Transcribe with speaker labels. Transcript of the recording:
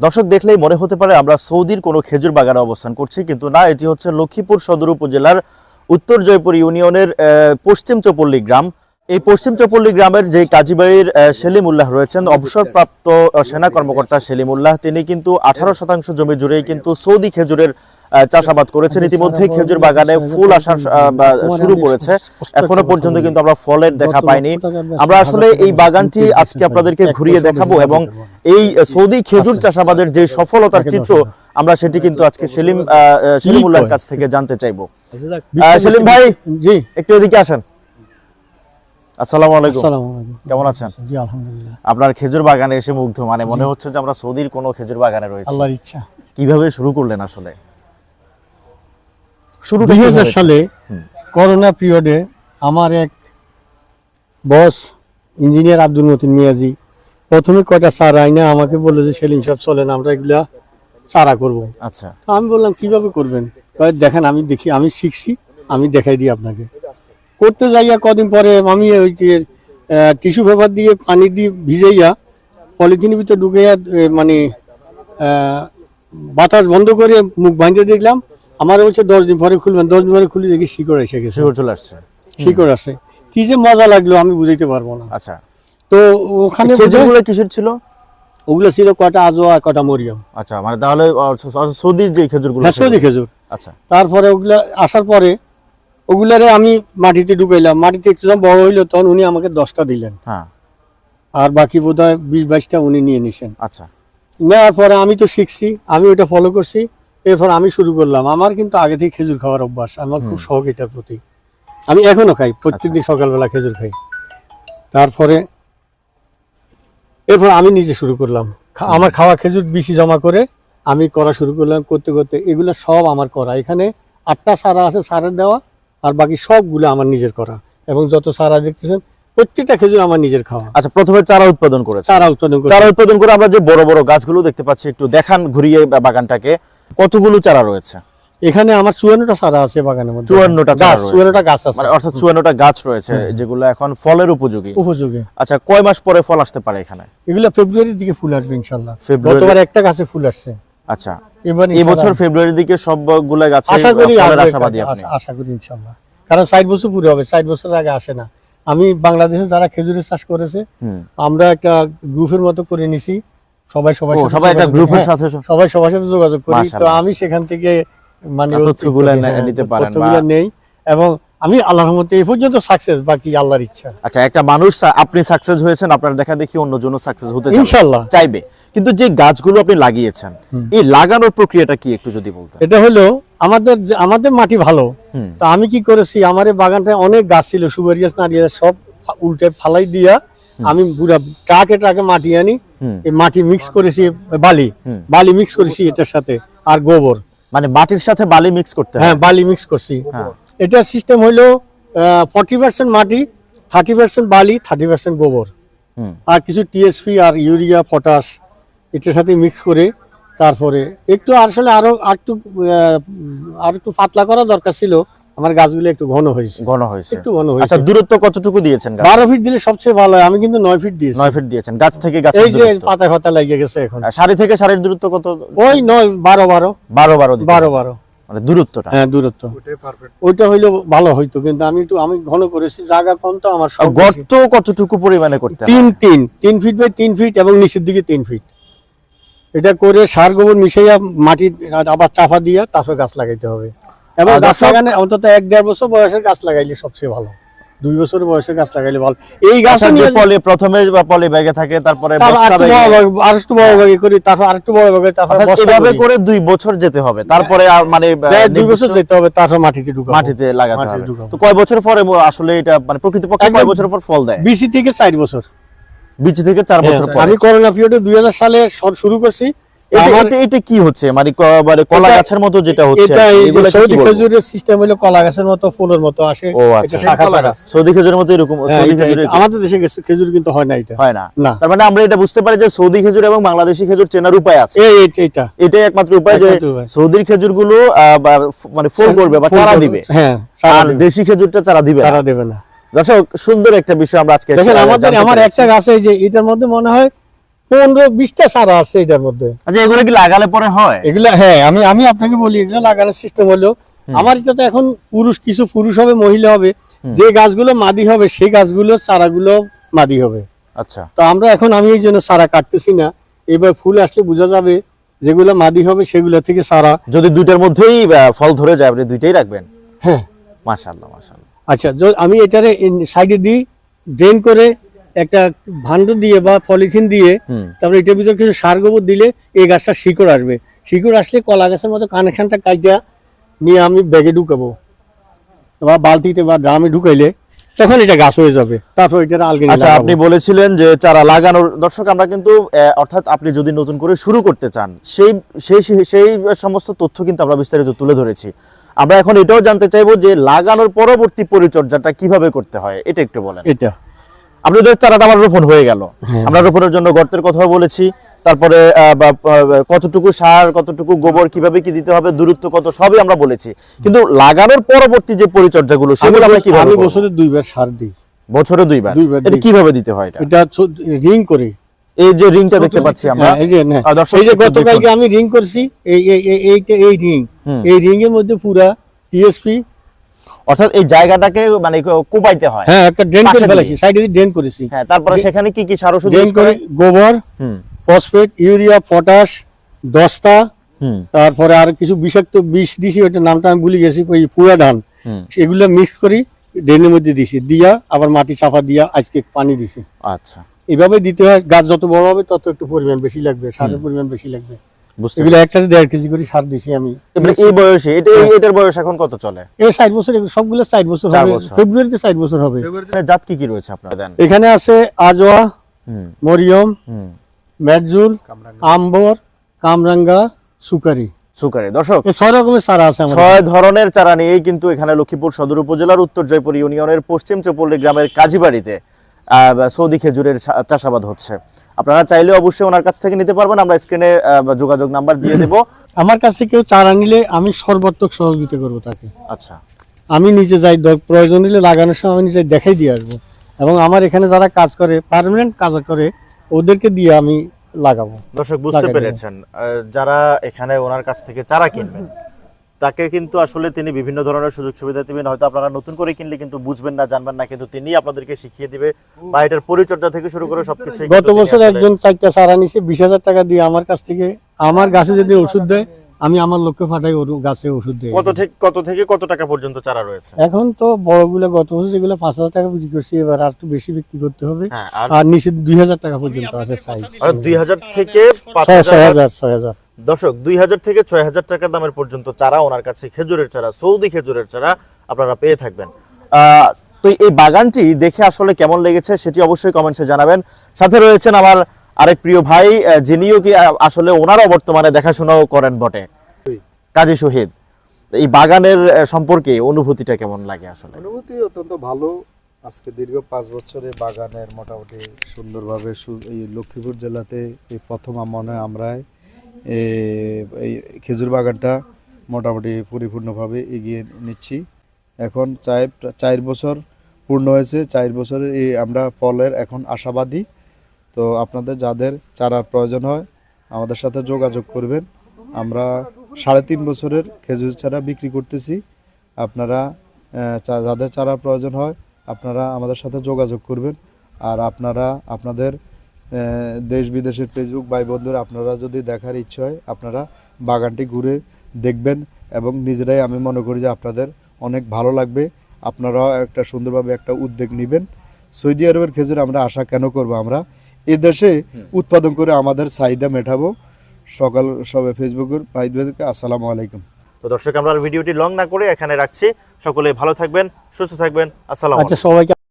Speaker 1: দর্শক দেখলেই মনে হতে পারে আমরা সৌদির কোনো খেজুর বাগানে অবস্থান করছি কিন্তু না এটি হচ্ছে লক্ষ্মীপুর সদর উপজেলার উত্তর জয়পুর ইউনিয়নের পশ্চিম চপল্লী গ্রাম। এই পশ্চিম চপল্লী গ্রামের যে কাজীবাড়ির সেলিম উল্লাহ রয়েছেন অবসরপ্রাপ্ত সেনা কর্মকর্তা সেলিম উল্লাহ তিনি কিন্তু আঠারো শতাংশ জমি জুড়েই কিন্তু সৌদি খেজুরের চাষাবাদ করেছেন। ইতিমধ্যে খেজুর বাগানে ফুল আসার শুরু করেছে। এখনও পর্যন্ত কিন্তু আমরা ফলের দেখা পাইনি। আমরা আসলে এই বাগানটি আজকে আপনাদেরকে ঘুরিয়ে দেখাবো এবং এই সৌদি খেজুর চাষাবাদের যে সফলতার চিত্র আমরা সেটি কিন্তু আজকে সেলিম আহ, আহ, সেলিম উল্লাহর কাছ থেকে জানতে চাইব। সেলিম ভাই
Speaker 2: জি।
Speaker 1: একটু এদিকে আসেন। আসসালামু আলাইকুম। কেমন আছেন?
Speaker 2: জি আলহামদুলিল্লাহ।
Speaker 1: আপনার খেজুর বাগানে এসে মুগ্ধ মানে মনে হচ্ছে যে আমরা সৌদির কোনো খেজুর বাগানে রয়েছে।
Speaker 2: আল্লাহর ইচ্ছা।
Speaker 1: কীভাবে শুরু করলেন আসলে? শুরু
Speaker 2: দুই হাজার সালে করোনা পিরিয়ডে আমার এক বস ইঞ্জিনিয়ার আব্দুল মতিন মিয়াজি প্রথমে কয়টা চারা আইনা আমাকে বলল যে সেলিম সব চলেন আমরা এগুলা চারা করব।
Speaker 1: আচ্ছা।
Speaker 2: আমি বললাম কীভাবে করবেন? দেখেন আমি দেখি আমি শিখছি আমি দেখাই দিই আপনাকে। করতে যাইয়া কদিন পরে আমি ওই যে টিস্যু পেপার দিয়ে পানি দিয়ে ভিজাইয়া পলিথিনের ভিতরে ঢুকাইয়া মানে বাতাস বন্ধ করে মুখ ভাঙতে দেখলাম আমার বলছে দশ দিন পরে খুলবেন দশ দিন পরে খুলে দেখি শিকড় এসে গেছে।
Speaker 1: শিকড় চলে আসছে।
Speaker 2: শিকড় আছে কি যে মজা লাগল আমি বুঝাইতে পারব না।
Speaker 1: আচ্ছা।
Speaker 2: তো ওখানে
Speaker 1: খেজুরগুলো কিসের ছিল?
Speaker 2: ওগুলো ছিল কটা আজো আর কটা মরিয়াম।
Speaker 1: আচ্ছা মানে তাহলে সৌদির যে খেজুরগুলো
Speaker 2: হ্যাঁ সৌদি খেজুর।
Speaker 1: আচ্ছা।
Speaker 2: তারপরে ওগুলা আসার পরে ওগুলারে আমি মাটিতে ঢুকাইলাম। মাটিতে একটু যখন বড় হইল তখন উনি আমাকে দশটা দিলেন।
Speaker 1: হ্যাঁ।
Speaker 2: আর বাকি বোধ হয় বিশ বাইশটা উনি নিয়ে নিছেন।
Speaker 1: আচ্ছা।
Speaker 2: নেওয়ার পরে আমি তো শিখছি আমি ওটা ফলো করছি। এরপর আমি শুরু করলাম। আমার কিন্তু আগে থেকে খেজুর খাওয়ার অভ্যাস। আমার খুব শখ এটার প্রতি। আমি এখনও খাই প্রত্যেকদিন সকালবেলা খেজুর খাই। তারপরে এরপর আমি নিজে শুরু করলাম। আমার খাওয়া খেজুর বেশি জমা করে আমি করা শুরু করলাম করতে করতে। এগুলো সব আমার করা। এখানে আটটা সারা আছে সারের দেওয়া। আর বাকি সবগুলো আমার নিজের করা। এবং যত সারা দেখতেছেন প্রত্যেকটা খেজুর আমার নিজের খাওয়া।
Speaker 1: আচ্ছা প্রথমে চারা উৎপাদন করে
Speaker 2: চারা উৎপাদন করে
Speaker 1: চারা উৎপাদন করে আমরা যে বড় বড় গাছগুলো দেখতে পাচ্ছি একটু দেখান ঘুরিয়ে বাগানটাকে। কতগুলো চারা রয়েছে?
Speaker 2: এখানে আমার চুয়ান্নটা চারা আছে বাগানের মধ্যে।
Speaker 1: 54টা চারা
Speaker 2: গাছ চুয়ান্নটা গাছ আছে।
Speaker 1: মানে অর্থাৎ চুয়ান্নটা গাছ রয়েছে যেগুলো এখন ফলের উপযোগী।
Speaker 2: উপযোগী।
Speaker 1: আচ্ছা কয় মাস পরে ফল আসতে পারে এখানে?
Speaker 2: এগুলো ফেব্রুয়ারির দিকে ফুল আসবে ইনশাল্লাহ
Speaker 1: ফেব্রুয়ারি-
Speaker 2: গতবার একটা গাছে ফুল আসছে।
Speaker 1: আচ্ছা
Speaker 2: এবার
Speaker 1: এই বছর ফেব্রুয়ারির দিকে সবগুলো গাছে
Speaker 2: আশা করি
Speaker 1: ফলের আশাবাদী আপনি।
Speaker 2: আশা- করি ইনশাল্লাহ কারণ ষাট বছর পুরো হবে ষাট বছর আগে আসে না। আমি বাংলাদেশে যারা খেজুরের চাষ করেছে আমরা একটা গ্রুপের মতো করে নিছি। সবাই সবাই
Speaker 1: একটা গ্রুপের সাথে
Speaker 2: সবাই সবার সাথে যোগাযোগ করি। তো আমি সেখান থেকে মানে
Speaker 1: তথ্যগুলো
Speaker 2: হ্যাঁ,
Speaker 1: নিতে পারেন
Speaker 2: তথ্যগুলো নেই। এবং আমি আল্লাহর মতে এই পর্যন্ত সাকসেস বাকি আল্লাহর ইচ্ছা।
Speaker 1: আচ্ছা একটা মানুষ আপনি সাকসেস হয়েছেন আপনার দেখা দেখি অন্যজন সাকসেস হতে চাইবে। কিন্তু যে গাছগুলো আপনি লাগিয়েছেন এই লাগানোর প্রক্রিয়াটা কি একটু যদি বলতেন?
Speaker 2: এটা হলো আমাদের আমাদের মাটি ভালো। তো আমি কি করেছি আমার বাগানটায় অনেক গাছ ছিল সুপারি গাছ নারিয়ে সব উল্টে ফালাই দিয়া আমি পুরা ট্রাকে ট্রাকে মাটি আনি এই মাটি মিক্স করেছি বালি। বালি মিক্স করেছি এটার সাথে আর গোবর।
Speaker 1: মানে মাটির সাথে বালি মিক্স করতে হয়।
Speaker 2: বালি মিক্স করছি।
Speaker 1: হ্যাঁ।
Speaker 2: এটার সিস্টেম হলো ফর্টি পার্সেন্ট মাটি থার্টি পার্সেন্ট বালি থার্টি পার্সেন্ট গোবর। আর কিছু টিএসপি আর ইউরিয়া পটাশ এটার সাথে মিক্স করে তারপরে একটু আসলে আরও আর একটু আর একটু পাতলা করা দরকার ছিল। আমার গাছগুলো একটু ঘন হয়েছে।
Speaker 1: ঘন হয়েছে।
Speaker 2: একটু ঘন হয়েছে।
Speaker 1: আচ্ছা দূরত্ব কতটুকু দিয়েছেন গাছ?
Speaker 2: বারো ফিট দিলে সবচেয়ে ভালো হয়। আমি কিন্তু নয় ফিট দিয়েছি।
Speaker 1: নয় ফিট দিয়েছেন। গাছ থেকে গাছ
Speaker 2: এই যে পাতা ফাতা লাগিয়ে গেছে এখন।
Speaker 1: আর সারি থেকে সারির দূরত্ব কত?
Speaker 2: ওই নয় বারো বারো।
Speaker 1: বারো বারো দিতে
Speaker 2: বারো
Speaker 1: হবে।
Speaker 2: বারো।
Speaker 1: মানে দূরত্বটা।
Speaker 2: হ্যাঁ দূরত্ব। ওইটা হইল ভালো হইতো কিন্তু আমি একটু আমি ঘন করেছি। জায়গা কম তো আমার।
Speaker 1: গর্ত কতটুকু পরিমাণে করতে?
Speaker 2: তিন তিন। তিন ফিট বাই তিন ফিট এবং নিচের দিকে তিন ফিট এটা করে সার গোবর মিশাইয়া মাটি আবার চাপা দিয়া তারপরে গাছ লাগাইতে হবে। এবং গাছ লাগানে অন্তত এক দেড় বছর বয়সের গাছ লাগাইলে সবচেয়ে ভালো। দুই বছর বয়সের গাছ লাগাইলে ভালো। এই গাছ
Speaker 1: আচ্ছা, ফলে প্রথমে বা পলে ব্যাগে থাকে তারপরে
Speaker 2: আর একটু বড় ভাগে করি তারপর আর একটু বড় তারপর
Speaker 1: এভাবে
Speaker 2: করে।
Speaker 1: দুই বছর যেতে হবে। তারপরে আর মানে
Speaker 2: দুই বছর যেতে হবে তারপর মাটিতে ঢুকাবো।
Speaker 1: মাটিতে লাগাতে হবে। তো কয় বছর পরে আসলে এটা মানে প্রকৃতপক্ষে কয় বছর পর ফল দেয়?
Speaker 2: বিসি থেকে চার বছর।
Speaker 1: বীজ থেকে চার বছর
Speaker 2: হ্যাঁ,
Speaker 1: পরে।
Speaker 2: আমি করোনা পিরিয়ডে দুই হাজার সালে শুরু করছি।
Speaker 1: এটা- এটা- এটা কি হচ্ছে? মানে মানে কলা গাছের মতো যেটা হচ্ছে
Speaker 2: এটা এই যে
Speaker 1: এগুলোকে কি
Speaker 2: সৌদি খেজুরের সিস্টেম হলো কলা গাছের মতো ফুলের মতো আসে।
Speaker 1: ও আচ্ছা।
Speaker 2: শাখা শাখা।
Speaker 1: সৌদি খেজুরের মতো এরকম সৌদি খেজুর
Speaker 2: আমাদের দেশে খেজুর কিন্তু হয় না এটা।
Speaker 1: হয় না।
Speaker 2: না।
Speaker 1: তার মানে আমরা এটা বুঝতে পারি যে সৌদি খেজুর এবং বাংলাদেশি খেজুর চেনার উপায় আছে।
Speaker 2: এই এইটা।
Speaker 1: এটাই একমাত্র উপায় যে সৌদির খেজুরগুলো মানে ফল করবে বা চারা দিবে।
Speaker 2: হ্যাঁ
Speaker 1: আর দেশি খেজুরটা চারা দিবে।
Speaker 2: চারা দেবে না।
Speaker 1: দর্শক সুন্দর একটা বিষয় আমরা আজকে
Speaker 2: দেখেন আমাদের আমার একটা গাছে যে এটার মধ্যে মনে হয় পনেরো বিশটা সারা আছে এটার মধ্যে।
Speaker 1: আচ্ছা এগুলো কি লাগালে পরে হয়?
Speaker 2: এগুলো হ্যাঁ আমি আমি আপনাকে বলি এগুলো লাগানোর সিস্টেম হলো আমার এটা তো এখন পুরুষ কিছু পুরুষ হবে মহিলা হবে যে গাছগুলো মাদি হবে সেই গাছগুলো চারাগুলো মাদি হবে।
Speaker 1: আচ্ছা।
Speaker 2: তো আমরা এখন আমি এই জন্য সারা কাটতেছি না এবার ফুল আসলে বোঝা যাবে যেগুলো মাদি হবে সেগুলো থেকে সারা
Speaker 1: যদি দুইটার মধ্যেই ফল ধরে যায় আপনি দুইটাই রাখবেন?
Speaker 2: হ্যাঁ।
Speaker 1: মাশাআল্লাহ মাশাআল্লাহ।
Speaker 2: আচ্ছা আমি এটারে সাইডে দিই ড্রেন করে একটা ভান্ড দিয়ে বা পলিথিন দিয়ে তারপরে এটার ভিতর কিছু সার গোবর দিলে এই গাছটা শিকড় আসবে। শিকড় আসলে কলা গাছের মতো কানেকশনটা কাইটা নিয়ে আমি ব্যাগে ঢুকাবো। বা বালতিতে বা ড্রামে ঢুকাইলে তখন এটা গাছ হয়ে যাবে। তারপর এটা আলগে
Speaker 1: আচ্ছা আপনি বলেছিলেন যে চারা লাগানোর দর্শক আমরা কিন্তু অর্থাৎ আপনি যদি নতুন করে শুরু করতে চান সেই সেই- সেই সমস্ত তথ্য কিন্তু আমরা বিস্তারিত তুলে ধরেছি। আমরা এখন এটাও জানতে চাইব যে লাগানোর পরবর্তী পরিচর্যাটা কীভাবে করতে হয় এটা একটু বলেন।
Speaker 2: এটা
Speaker 1: আপনাদের চারাটা আমার রোপণ হয়ে গেল।
Speaker 2: হ্যাঁ।
Speaker 1: আমরা রোপণের জন্য গর্তের কথা বলেছি তারপরে কতটুকু সার কতটুকু গোবর কীভাবে কি দিতে হবে দূরত্ব কত সবই আমরা বলেছি। কিন্তু লাগানোর পরবর্তী যে পরিচর্যাগুলো সেগুলো আমরা কীভাবে
Speaker 2: আমি বছরে দুইবার সার দিই।
Speaker 1: বছরে দুইবার? এটা কীভাবে দিতে হয় এটা?
Speaker 2: এটা রিং করে।
Speaker 1: এই যে রিংটা দেখতে পাচ্ছি আমরা।
Speaker 2: হ্যাঁ, এই যে
Speaker 1: দর্শক
Speaker 2: এই যে গতকালকে আমি রিং করছি এই এই এই- এই রিং। এই রিং এর মধ্যে পুরা টিএসপি
Speaker 1: অর্থাৎ এই জায়গাটাকে মানে কোপাইতে হয়।
Speaker 2: হ্যাঁ একটা ড্রেন করে ফেলেছি সাইডে দিয়ে ড্রেন করেছি।
Speaker 1: হ্যাঁ তারপরে সেখানে কি কি সার ওষুধ use
Speaker 2: করে? গোবর
Speaker 1: হুম।
Speaker 2: ফসফেট ইউরিয়া পটাশ দস্তা
Speaker 1: হুম।
Speaker 2: তারপরে আর কিছু বিষাক্ত বিষ দিছি ওইটার নামটা আমি ভুলে গেছি ওই পুরা ধান। এগুলো মিক্স করি ড্রেনের মধ্যে দিছি দিয়া আবার মাটি চাপা দিয়া আজকে পানি দিছি।
Speaker 1: আচ্ছা।
Speaker 2: এভাবে দিতে হয় গাছ যত বড় হবে তত একটু পরিমাণ বেশি লাগবে সারের পরিমাণ বেশি লাগবে। এগুলো একসাথে দেড় কেজি করে সার দিছি আমি।
Speaker 1: এই বয়সে এটা এটার বয়স এখন কত চলে?
Speaker 2: এই ষাট বছর সবগুলো ষাট বছর হবে। ফেব্রুয়ারিতে ষাট বছর হবে।
Speaker 1: এখানে জাত কি কি রয়েছে আপনারা?
Speaker 2: এখানে আছে আজোয়া মরিয়ম
Speaker 1: হুম।
Speaker 2: আম্বর কামরাঙ্গা সুকারি।
Speaker 1: সুকারে। দর্শক
Speaker 2: ছয় রকমের সারা আছে
Speaker 1: ছয় ধরনের চারা নিয়েই কিন্তু এখানে লক্ষ্মীপুর সদর উপজেলার উত্তর জয়পুর ইউনিয়নের পশ্চিম চৌপল্লী গ্রামের কাজীবাড়িতে আহ, সৌদি খেজুরের চাষাবাদ হচ্ছে। আপনারা চাইলে অবশ্যই ওনার কাছ থেকে নিতে পারবেন। আমরা স্ক্রিনে যোগাযোগ নাম্বার দিয়ে দেব।
Speaker 2: আমার কাছে কেউ চারা নিলে আমি সর্বাত্মক সহযোগিতা করব তাকে।
Speaker 1: আচ্ছা।
Speaker 2: আমি নিজে যাই প্রয়োজন হলে লাগানোর সময় আমি নিজে দেখাই দিয়ে আসব। এবং আমার এখানে যারা কাজ করে পার্মানেন্ট কাজ করে ওদেরকে দিয়ে আমি লাগাবো
Speaker 1: দর্শক বুঝতে পেরেছেন। আহ, যারা এখানে ওনার কাছ থেকে চারা কিনবেন তাকে কিন্তু আসলে তিনি বিভিন্ন ধরনের সুযোগ সুবিধা দিবেন। হয়তো আপনারা নতুন করে কিনলে কিন্তু বুঝবেন না জানবেন না কিন্তু তিনি আপনাদেরকে শিখিয়ে দিবে। বা এটার পরিচর্যা থেকে শুরু করে সবকিছু
Speaker 2: গত বছর একজন চারটা চারা নিছে বিশ হাজার টাকা দিয়ে আমার কাছ থেকে। আমার গাছে যদি ওষুধ দেয় আমি আমার লোককে ফাটাই ওর গাছে ওষুধ দেয়।
Speaker 1: কত থেকে কত থেকে কত টাকা পর্যন্ত চারা রয়েছে?
Speaker 2: এখন তো বড়গুলো গত বছর যেগুলো পাঁচ হাজার টাকা বিক্রি করছি এবার আর একটু বেশি বিক্রি করতে হবে।
Speaker 1: হ্যাঁ আর
Speaker 2: নিচে দুই হাজার টাকা পর্যন্ত আছে সাইজ
Speaker 1: দুই হাজার থেকে
Speaker 2: ছয়
Speaker 1: হাজার
Speaker 2: ছয় হাজার।
Speaker 1: দর্শক, দুই হাজার থেকে ছয় হাজার টাকা দামের পর্যন্ত চারা, ওনার কাছে খেজুরের চারা, সৌদি খেজুরের চারা আপনারা পেয়ে থাকবেন। তো এই বাগানটি দেখে আসলে কেমন লেগেছে সেটি অবশ্যই কমেন্টসে জানাবেন। সাথে রয়েছেন আমার আরেক প্রিয় ভাই যিনিও কি আসলে ওনারও বর্তমানে দেখাশোনাও করেন বটে। কাজী শহীদ, এই বাগানের সম্পর্কে অনুভূতিটা কেমন লাগে আসলে?
Speaker 3: অনুভূতি অত্যন্ত ভালো। আজকে দীর্ঘ পাঁচ বছরে বাগানের মোটামুটি সুন্দরভাবে এই লক্ষ্মীপুর জেলাতে এই প্রথম মনে হয় আমরা এ- এই খেজুর বাগানটা মোটামুটি পরিপূর্ণভাবে এগিয়ে নিচ্ছি। এখন চার চার বছর পূর্ণ হয়েছে। চার বছরের এই আমরা ফলের এখন আশাবাদী। তো আপনাদের যাদের চারার প্রয়োজন হয়, আমাদের সাথে যোগাযোগ করবেন। আমরা সাড়ে তিন বছরের খেজুর চারা বিক্রি করতেছি। আপনারা যাদের চারা প্রয়োজন হয়, আপনারা আমাদের সাথে যোগাযোগ করবেন। আর আপনারা, আপনাদের দেশ বিদেশের ফেসবুক ভাই বন্ধুরা আপনারা যদি দেখার ইচ্ছে হয় আপনারা বাগানটি ঘুরে দেখবেন এবং নিজেরাই আমি মনে করি যে আপনাদের অনেক ভালো লাগবে। আপনারাও একটা সুন্দরভাবে একটা উদ্যোগ নেবেন। সৌদি আরবের খেজুর আমরা আশা কেন করব আমরা? এ দেশে উৎপাদন করে আমাদের চাহিদা মেটাবো। সকাল সবে ফেসবুকের ভাইদেরকে আসসালামু আলাইকুম।
Speaker 1: তো দর্শক আমরা ভিডিওটি লং না করে এখানে রাখছি। সকলে ভালো থাকবেন সুস্থ থাকবেন। আসসালাম
Speaker 2: আচ্ছা সবাইকে